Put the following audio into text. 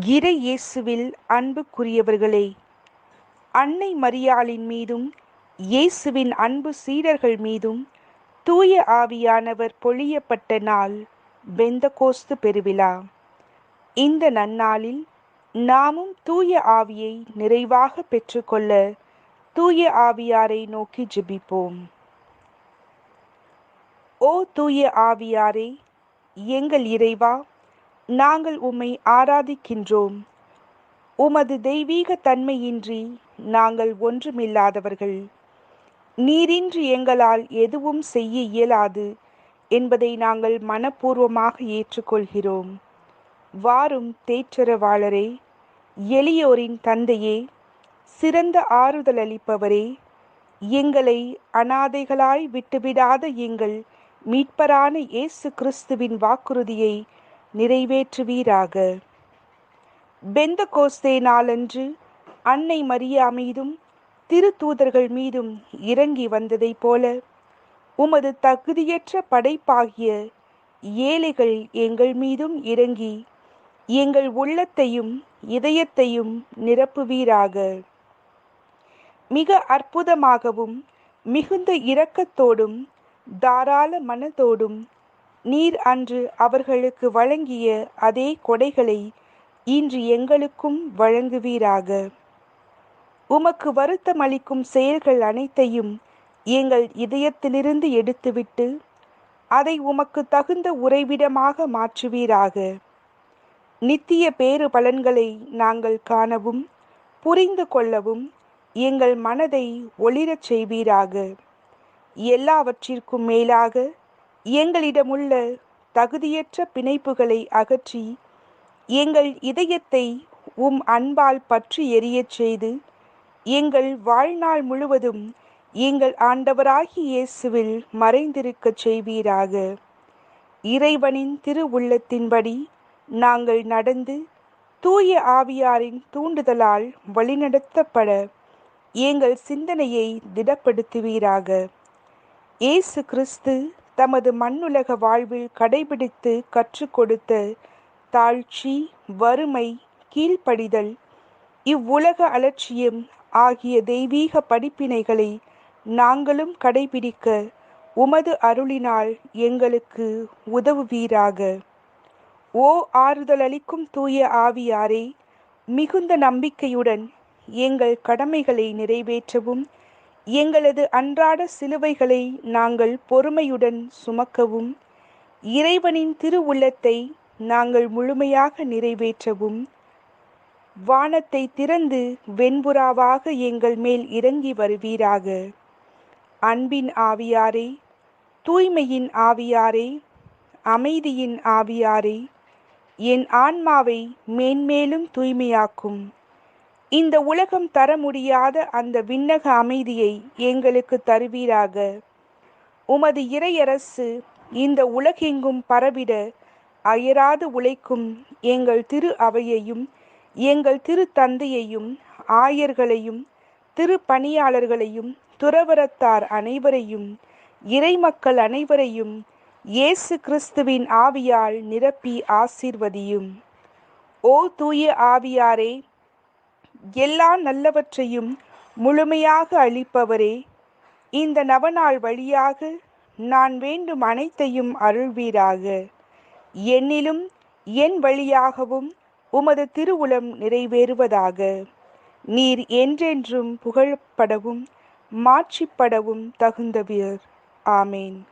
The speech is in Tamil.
இறை இயேசுவில் அன்புக்குரியவர்களே அன்னை மரியாளின் மீதும் இயேசுவின் அன்பு சீடர்கள் மீதும் தூய ஆவியானவர் பொழியப்பட்ட நாள் பெந்தகோஸ்து பெருவிழா. இந்த நன்னாளில் நாமும் தூய ஆவியை நிறைவாக பெற்றுக்கொள்ள தூய ஆவியாரை நோக்கி ஜெபிப்போம். ஓ தூய ஆவியாரே எங்கள் இறைவா நாங்கள் உம்மை ஆராதிக்கின்றோம். உமது தெய்வீக தன்மையின்றி நாங்கள் ஒன்றுமில்லாதவர்கள். நீரின்றி எங்களால் எதுவும் செய்ய இயலாது என்பதை நாங்கள் மனப்பூர்வமாக ஏற்றுக்கொள்கிறோம். வாரும் தேற்றரவாளரே எளியோரின் தந்தையே சிறந்த ஆறுதல் அளிப்பவரே எங்களை அனாதைகளாய் விட்டுவிடாத எங்கள் மீட்பரான இயேசு கிறிஸ்துவின் வாக்குறுதியை நிறைவேற்றுவீராக. பெந்த கோஸ்தே நாளன்று அன்னை மரியா மீதும் திருத்தூதர்கள் மீதும் இறங்கி வந்ததைப் போல உமது தகுதியற்ற படைப்பாகிய ஏழைகள் எங்கள் மீதும் இறங்கி எங்கள் உள்ளத்தையும் இதயத்தையும் நிரப்புவீராக. மிக அற்புதமாகவும் மிகுந்த இரக்கத்தோடும் தாராள மனதோடும் நீர் அன்று அவர்களுக்கு வழங்கிய அதே கொடைகளை இன்று எங்களுக்கும் வழங்குவீராக. உமக்கு வருத்தம் அளிக்கும் செயல்கள் அனைத்தையும் எங்கள் இதயத்திலிருந்து எடுத்துவிட்டு அதை உமக்கு தகுந்த உறைவிடமாக மாற்றுவீராக. நித்திய பேறு பலன்களை நாங்கள் காணவும் புரிந்து கொள்ளவும் எங்கள் மனதை ஒளிரச் செய்வீராக. எல்லாவற்றிற்கும் மேலாக எங்களிடமுள்ள தகுதியற்ற பிணைப்புகளை அகற்றி எங்கள் இதயத்தை உம் அன்பால் பற்றி எரியச் செய்து எங்கள் வாழ்நாள் முழுவதும் எங்கள் ஆண்டவராகி இயேசுவில் மறைந்திருக்கச் செய்வீராக. இறைவனின் திரு உள்ளத்தின்படி நாங்கள் நடந்து தூய ஆவியாரின் தூண்டுதலால் வழிநடத்தப்பட எங்கள் சிந்தனையை திடப்படுத்துவீராக. இயேசு கிறிஸ்து தமது மண்ணுலக வாழ்வில் கடைபிடித்து கற்றுக் கொடுத்த தாழ்ச்சி வறுமை கீழ்ப்படிதல் இவ்வுலக அலட்சியம் ஆகிய தெய்வீக படிப்பினைகளை நாங்களும் கடைபிடிக்க உமது அருளினால் எங்களுக்கு உதவுவீராக. ஓ ஆறுதலளிக்கும் தூய ஆவியாரே மிகுந்த நம்பிக்கையுடன் எங்கள் கடமைகளை நிறைவேற்றவும் எங்களது அன்றாட சிலுவைகளை நாங்கள் பொறுமையுடன் சுமக்கவும் இறைவனின் திருவுள்ளத்தை நாங்கள் முழுமையாக நிறைவேற்றவும் வானத்தை திறந்து வெண்புறாவாக எங்கள் மேல் இறங்கி வருவீராக. அன்பின் ஆவியாரே தூய்மையின் ஆவியாரே அமைதியின் ஆவியாரே என் ஆன்மாவை மேன்மேலும் தூய்மையாக்கும். இந்த உலகம் தர முடியாத அந்த விண்ணக அமைதியை எங்களுக்கு தருவீராக. உமது இறையரசு இந்த உலகெங்கும் பரவிட அயராது உழைக்கும் எங்கள் திரு அவையையும் எங்கள் திரு தந்தையையும் ஆயர்களையும் திரு பணியாளர்களையும் துறவரத்தார் அனைவரையும் இறைமக்கள் அனைவரையும் இயேசு கிறிஸ்துவின் ஆவியால் நிரப்பி ஆசீர்வதியும். ஓ தூய ஆவியாரே எல்லா நல்லவற்றையும் முழுமையாக அளிப்பவரே இந்த நவநாள் வழியாக நான் வேண்டும் அனைத்தையும் அருள்வீராக. என்னிலும் என் வழியாகவும் உமது திருவுளம் நிறைவேறுவதாக. நீர் என்றென்றும் புகழப்படவும் மாற்றிப்படவும் தகுந்தவியர் ஆமேன்.